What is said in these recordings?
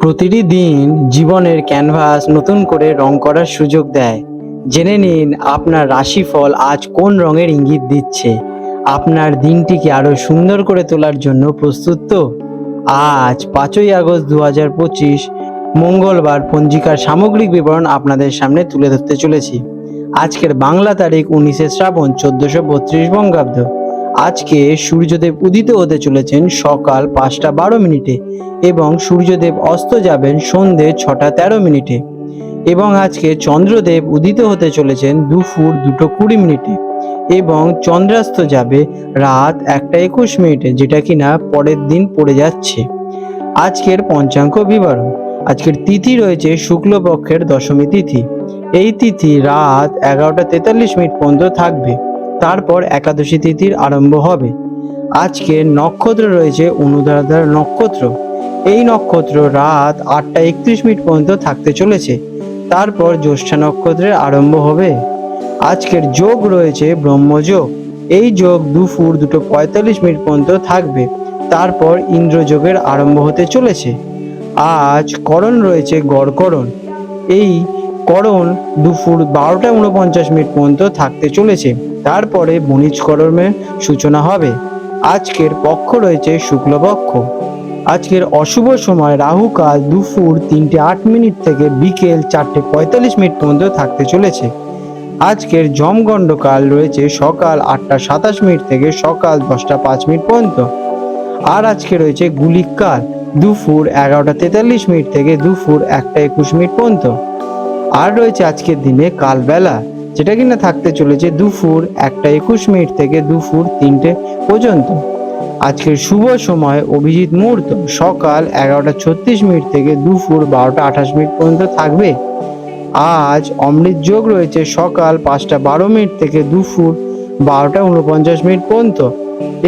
প্রতিটি দিন জীবনের ক্যানভাস নতুন করে রং করার সুযোগ দেয়। জেনে নিন আপনার রাশিফল আজ কোন রঙের ইঙ্গিত দিচ্ছে। আপনার দিনটিকে আরও সুন্দর করে তোলার জন্য প্রস্তুত তো? আজ পাঁচই আগস্ট দু হাজার পঁচিশ, মঙ্গলবার পঞ্জিকার সামগ্রিক বিবরণ আপনাদের সামনে তুলে ধরতে চলেছি। আজকের বাংলা তারিখ উনিশে শ্রাবণ চোদ্দশো বত্রিশ বঙ্গাব্দ। আজকে সূর্যদেব উদিত হতে চলেছেন সকাল পাঁচটা বারো মিনিটে এবং সূর্যদেব অস্ত যাবেন সন্ধে ছটা তেরো মিনিটে। এবং আজকে চন্দ্রদেব উদিত হতে চলেছেন দুপুর দুটো কুড়ি মিনিটে। এবং চন্দ্রাস্ত যাবে রাত একটা একুশ মিনিটে, যেটা কিনা পরের দিন পড়ে যাচ্ছে। আজকের পঞ্চাঙ্গ বিবরণ। আজকের তিথি রয়েছে শুক্লপক্ষের দশমী তিথি। এই তিথি রাত এগারোটা তেতাল্লিশ মিনিট পর্যন্ত থাকবে। তারপর একাদশী তিথির আরম্ভ হবে। আজকে নক্ষত্র রয়েছে অনুদারদার নক্ষত্র। এই নক্ষত্র রাত আটটা একত্রিশ মিনিট পর্যন্ত থাকতে চলেছে। তারপর জ্যৈষ্ঠা নক্ষত্রের আরম্ভ হবে। আজকের যোগ রয়েছে ব্রহ্মযোগ এই যোগ দুপুর দুটো পঁয়তাল্লিশ মিনিট পর্যন্ত থাকবে। তারপর ইন্দ্রযোগের আরম্ভ হতে চলেছে। আজ করণ রয়েছে গড়করণ। এই করণ দুপুর বারোটা উনপঞ্চাশ মিনিট পর্যন্ত থাকতে চলেছে। তারপরে বণিজকরণের সূচনা হবে। আজকের পক্ষ রয়েছে শুক্লপক্ষ আজকের অশুভ সময় রাহুকাল দুপুর তিনটে আট মিনিট থেকে বিকেল চারটে পঁয়তাল্লিশ মিনিট পর্যন্ত থাকতে চলেছে। আজকের জমগণ্ডকাল রয়েছে সকাল আটটা সাতাশ মিনিট থেকে সকাল দশটা পাঁচ মিনিট পর্যন্ত। আর আজকে রয়েছে গুলিক কাল দুপুর এগারোটা তেতাল্লিশ মিনিট থেকে দুপুর একটা একুশ মিনিট পর্যন্ত। আর রয়েছে আজকের দিনে কালবেলা, যেটা কিনা থাকতে চলেছে দুপুর একটা একুশ মিনিট থেকে দুপুর তিনটে পর্যন্ত। আজকের শুভ সময় অভিজিৎ মুহূর্ত, সকাল এগারোটা ছত্রিশ মিনিট থেকে দুপুর বারোটা আঠাশ মিনিট পর্যন্ত থাকবে। আজ অমৃত যোগ রয়েছে সকাল পাঁচটা বারো মিনিট থেকে দুপুর বারোটা উনপঞ্চাশ মিনিট পর্যন্ত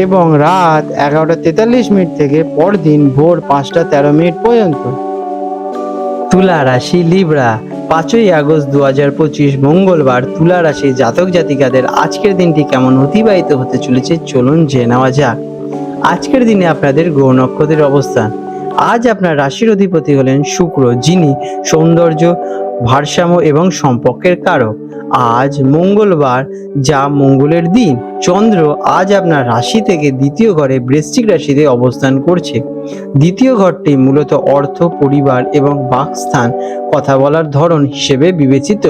এবং রাত এগারোটা তেতাল্লিশ মিনিট থেকে পরদিন ভোর পাঁচটা তেরো মিনিট পর্যন্ত। তুলা রাশি, লিব্রা পাঁচই আগস্ট দু হাজার পঁচিশ মঙ্গলবার তুলা রাশি জাতক জাতিকাদের আজকের দিনটি কেমন অতিবাহিত হতে চলেছে, চলুন জেনে নেওয়া যাক। আজকের দিনে আপনাদের গ্রহ নক্ষত্রের অবস্থান। আজ আপনার রাশির অধিপতি হলেন শুক্র, যিনি সৌন্দর্য, ভারসাম্য এবং সম্পর্কের কারক। আজ মঙ্গলবার যা মঙ্গলের দিন। চন্দ্র আজ আপনার রাশি থেকে দ্বিতীয় ঘরে বৃশ্চিক রাশিতে অবস্থান করছে। দ্বিতীয় ঘরটি মূলত অর্থ, পরিবার এবং বাকস্থান কথা বলার ধরন হিসেবে বিবেচিত।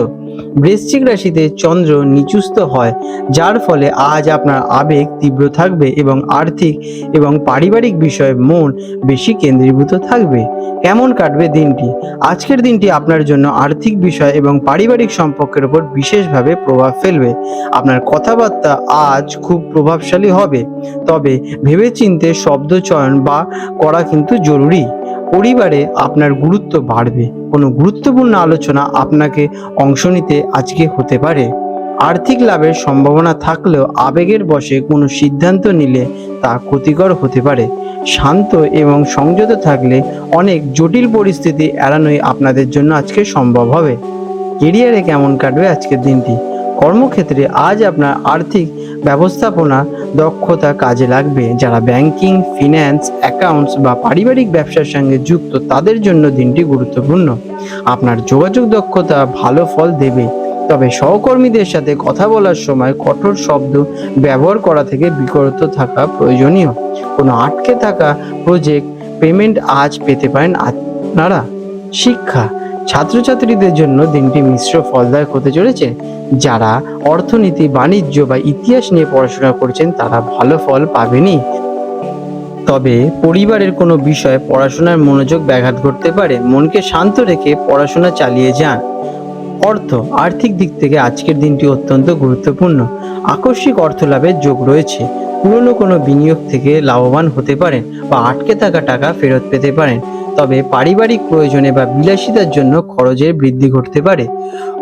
বৃশ্চিক রাশিতে চন্দ্র নিচুস্ত হয়, যার ফলে আজ আপনার আবেগ তীব্র থাকবে এবং আর্থিক এবং পারিবারিক বিষয়ে মন বেশি কেন্দ্রীভূত থাকবে। কেমন কাটবে দিনটি? আজকের দিনটি আপনার জন্য আর্থিক বিষয় এবং পারিবারিক সম্পর্কের উপর বিশেষভাবে প্রভাব ফেলবে। আপনার কথাবার্তা আজ খুব প্রভাবশালী হবে। তবে ভেবেচিন্তে শব্দ চয়ন বা করা কিন্তু জরুরি। পরিবারে আপনার গুরুত্ব বাড়বে। কোনো গুরুত্বপূর্ণ আলোচনা আপনাকে অংশ নিতে আজকে হতে পারে। আর্থিক লাভের সম্ভাবনা থাকলেও আবেগের বশে কোনো সিদ্ধান্ত নিলে তা ক্ষতিকর হতে পারে। শান্ত এবং সংযত থাকলে অনেক জটিল পরিস্থিতি এড়ানোই আপনাদের জন্য আজকে সম্ভব হবে। কেরিয়ারে কেমন কাটবে আজকের দিনটি? কর্মক্ষেত্রে আজ আপনার আর্থিক ব্যবস্থাপনা দক্ষতা কাজে লাগবে। যারা ব্যাংকিং, ফিন্যান্স, অ্যাকাউন্টস বা পারিবারিক ব্যবসার সঙ্গে যুক্ত, তাদের জন্য দিনটি গুরুত্বপূর্ণ। আপনার যোগাযোগ দক্ষতা ভালো ফল দেবে। তবে সহকর্মীদের সাথে কথা বলার সময় কঠোর শব্দ ব্যবহার করা থেকে বিরত থাকা প্রয়োজনীয়। কোনো আটকে থাকা প্রজেক্ট পেমেন্ট আজ পেতে পারেন আপনারা। শিক্ষা ছাত্রছাত্রীদের জন্য দিনটি মিশ্র ফলদায়ক হতে চলেছে। যারা অর্থনীতি, বাণিজ্য বা ইতিহাস নিয়ে পড়াশোনা করছেন, তারা ভালো ফল পাবেনই। তবে পরিবারের কোনো বিষয়ে পড়াশোনার মনোযোগ ব্যাঘাত ঘটতে পারে। মনকে শান্ত রেখে পড়াশোনা চালিয়ে যান। অর্থ, আর্থিক দিক থেকে আজকের দিনটি অত্যন্ত গুরুত্বপূর্ণ। আকস্মিক অর্থ লাভের যোগ রয়েছে। পুরনো কোনো বিনিয়োগ থেকে লাভবান হতে পারেন বা আটকে থাকা টাকা ফেরত পেতে পারেন। তবে পারিবারিক প্রয়োজনে বা বিলাসিতার জন্য খরচের বৃদ্ধি ঘটতে পারে।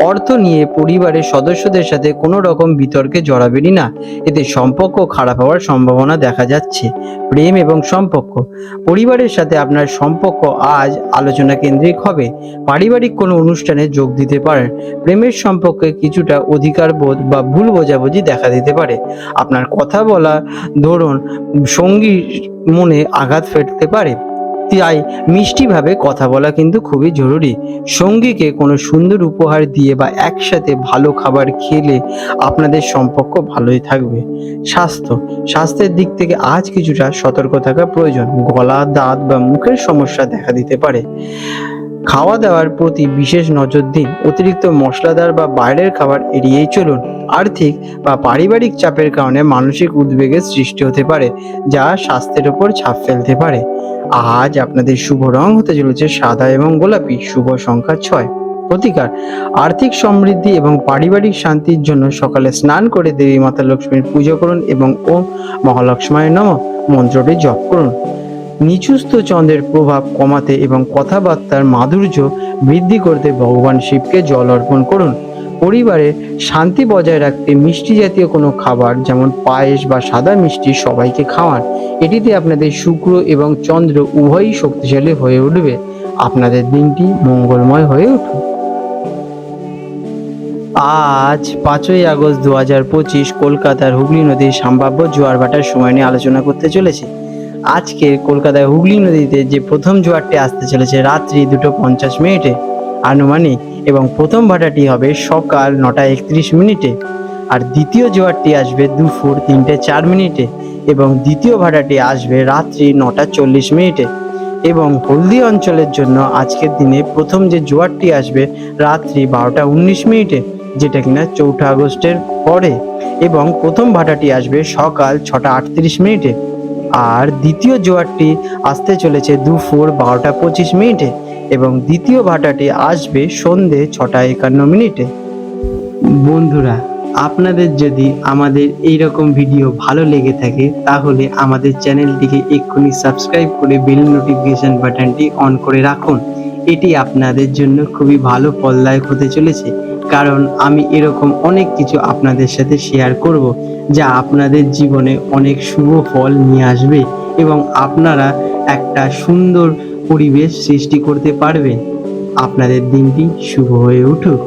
অর্থ নিয়ে পরিবারের সদস্যদের সাথে কোনো রকম বিতর্কে জড়াবেনই না। এতে সম্পর্ক খারাপ হওয়ার সম্ভাবনা দেখা যাচ্ছে। প্রেম এবং সম্পর্ক। পরিবারের সাথে আপনার সম্পর্ক আজ আলোচনা কেন্দ্রিক হবে। পারিবারিক কোনো অনুষ্ঠানে যোগ দিতে পারেন। প্রেমের সম্পর্কে কিছুটা অধিকার বোধ বা ভুল বোঝাবুঝি দেখা দিতে পারে। আপনার কথা বলা, ধরুন, সঙ্গী মনে আঘাত ফেটতে পারে। তাই মিষ্টিভাবে কথা বলা কিন্তু খুবই জরুরি। সঙ্গীকে কোনো সুন্দর উপহার দিয়ে বা একসাথে ভালো খাবার খেলে আপনাদের সম্পর্ক ভালোই থাকবে। স্বাস্থ্য, স্বাস্থ্যের দিক থেকে আজ কিছুটা সতর্ক থাকা প্রয়োজন। গলা, দাঁত বা মুখের সমস্যা দেখা দিতে পারে। খাওয়া দাওয়ার প্রতি বিশেষ নজর দিন। অতিরিক্ত মশলাদার বা বাইরের খাবার এড়িয়েই চলুন। আর্থিক বা পারিবারিক চাপের কারণে মানসিক উদ্বেগের সৃষ্টি হতে পারে, যা স্বাস্থ্যের উপর ছাপ ফেলতে পারে। আজ আপনাদের শুভ রং হতে চলেছে সাদা এবং গোলাপি, শুভ সংখ্যা ছয়। প্রতিকার, আর্থিক সমৃদ্ধি এবং পারিবারিক শান্তির জন্য সকালে স্নান করে দেবী মাতা লক্ষ্মীর পুজো করুন এবং ওম মহালক্ষ্মায় নম মন্ত্রটি জপ করুন। নিচুস্থ চন্দ্রের প্রভাব কমাতে এবং কথাবার্তার মাধুর্য বৃদ্ধি করতে ভগবান শিবকে জল অর্পণ করুন। পরিবারে শান্তি বজায় রাখতে মিষ্টি জাতীয় কোনো খাবার, যেমন পায়েস বা সাদা মিষ্টি সবাইকে খাওয়ান। এটিতে আপনাদের শুক্র এবং চন্দ্র উভয়ই শক্তিশালী হয়ে উঠবে। আপনাদের দিনটি মঙ্গলময় হয়ে উঠুক। আজ পাঁচই আগস্ট দু হাজার পঁচিশ, কলকাতার হুগলি নদীর সম্ভাব্য জোয়ার ভাটার সময় নিয়ে আলোচনা করতে চলেছে। আজকে কলকাতায় হুগলি নদীতে যে প্রথম জোয়ারটি আসতে চলেছে, রাত্রি দুটো পঞ্চাশ মিনিটে। আনুমানিক এবং প্রথম ভাটাটি হবে সকাল নটা একত্রিশ মিনিটে, আর দ্বিতীয় জোয়ারটি আসবে দুপুর তিনটে চার মিনিটে, এবং দ্বিতীয় ভাটাটি আসবে রাত্রি নটা চল্লিশ মিনিটে। এবং হলদি অঞ্চলের জন্য আজকের দিনে প্রথম যে জোয়ারটি আসবে রাত্রি বারোটা উনিশ মিনিটে, যেটা কিনা চৌঠা আগস্টের পরে, এবং প্রথম ভাটাটি আসবে সকাল ছটা আটত্রিশ মিনিটে। আর দ্বিতীয় জোয়ারটি আসতে চলেছে দুপুর বারোটা পঁচিশ মিনিটে এবং দ্বিতীয় ভাটাটি আসবে সন্ধে ছটা একান্ন মিনিটে। বন্ধুরা, আপনাদের যদি আমাদের এই রকম ভিডিও ভালো লেগে থাকে, তাহলে আমাদের চ্যানেলটিকে এক্ষুনি সাবস্ক্রাইব করে বেল নোটিফিকেশন বাটনটি অন করে রাখুন। এটি আপনাদের জন্য খুবই ভালো ফলদায়ক হতে চলেছে, কারণ আমি এরকম অনেক কিছু আপনাদের সাথে শেয়ার করব, যা আপনাদের জীবনে অনেক শুভ ফল নিয়ে আসবে এবং আপনারা একটা সুন্দর পরিবেশ সৃষ্টি করতে পারবেন আপনাদের দিনটি শুভ হয়ে উঠুক।